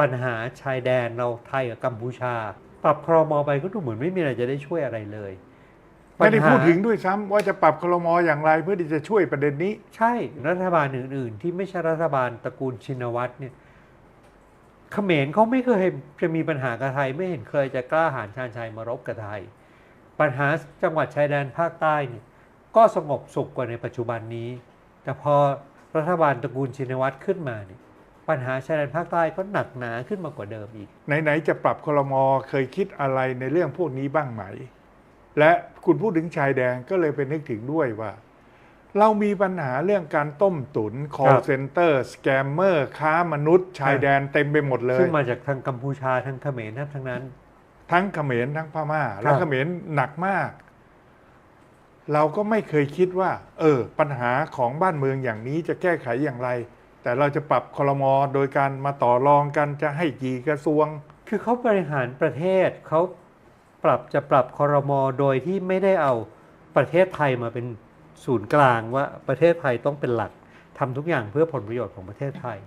ปัญหาชายแดนเราไทยกับกัมพูชา ปรับครมไปก็ดูเหมือนไม่มีอะไรจะได้ช่วยอะไรเลยไม่ได้ปัญหาพูดถึงด้วยซ้ำว่าจะปรับคลมออย่างไรเพื่อที่จะช่วยประเด็นนี้ ใช่รัฐบาลอื่น ๆ ที่ไม่ใช่รัฐบาลตระกูลชินวัตรเนี่ยเขมรเขาไม่เคยจะมีปัญหากับไทยไม่เห็นเคยจะกล้าหาญชาญชัยมารบกับไทย ปัญหาจังหวัดชายแดนภาคใต้เนี่ยก็สงบสุขกว่าในปัจจุบันนี้ แต่พอรัฐบาลตระกูลชินวัตรขึ้นมาเนี่ย ปัญหาชายแดนภาคใต้ก็หนักหนาขึ้นมากว่าเดิมอีก ไหน ๆ จะปรับคลมอเคยคิดอะไรในเรื่องพวกนี้บ้างไหม และคุณพูดถึงชายแดนก็เลยเป็นนึกถึงด้วยว่า เรามีปัญหาเรื่องการต้มตุน call ครับ center สแกมเมอร์ค้ามนุษย์ ชายแดนเต็มไปหมดเลยซึ่งมาจากทางกัมพูชาทางเขมรนั่นทั้งนั้น ทั้งเขมรทั้งพม่าและครับเขมรหนักมาก เราก็ไม่เคยคิดว่า เออ ปัญหาของบ้านเมืองอย่างนี้จะแก้ไขอย่างไร แต่เราจะปรับคลมอโดยการมาต่อรองกันจะให้กี่กระทรวง คือเขาบริหารประเทศเขาปรับจะปรับคอรมอโดยที่ไม่ได้เอาประเทศไทยมาเป็นศูนย์กลางว่าประเทศไทยต้องเป็นหลักทำทุกอย่างเพื่อผลประโยชน์ของประเทศไทย